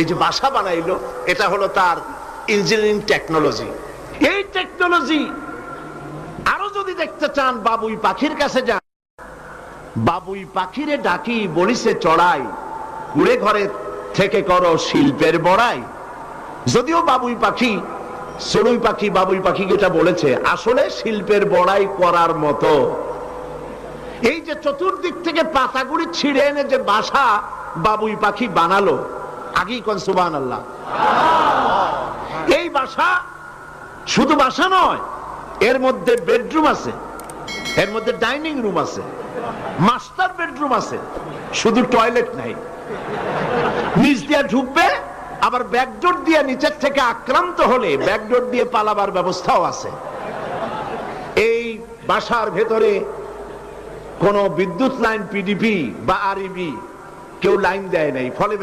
এই যে বাসা বানাইলো, এটা হলো তার ইঞ্জিনিয়ারিং টেকনোলজি এই টেকনোলজি আরও যদি দেখতে চান, বাবুই পাখির কাছে যান। বাবুই পাখিরে ডাকি, বলিছে, চড়াই উড়ে ঘরে থেকে করো শিল্পের বড়াই। যদিও বাবুই পাখি চড়ুই পাখি, বাবুই পাখি যেটা বলেছে, আসলে শিল্পের বড়াই করার মতো। এই যে চতুর্দিক থেকে পাতাগুড়ি ছিঁড়ে এনে যে বাসা বাবুই পাখি বানালো আগেই কন সুবান আল্লাহ এই বাসা শুধু বাসা নয়, এর মধ্যে বেডরুম আছে, এর মধ্যে ডাইনিং রুম আছে, মাস্টার বেডরুম আছে, শুধু টয়লেট নাই। নিচ দিয়ে ঢুকবে, আবার ব্যাকডোর দিয়ে নিচের থেকে আক্রান্ত হলে ব্যাকডোর দিয়ে পালাবার ব্যবস্থাও আছে। এই বাসার ভেতরে কোন বিদ্যুৎ লাইন পিডিপি বা আরইবি কেউ লাইন দেয় নাই, ফলে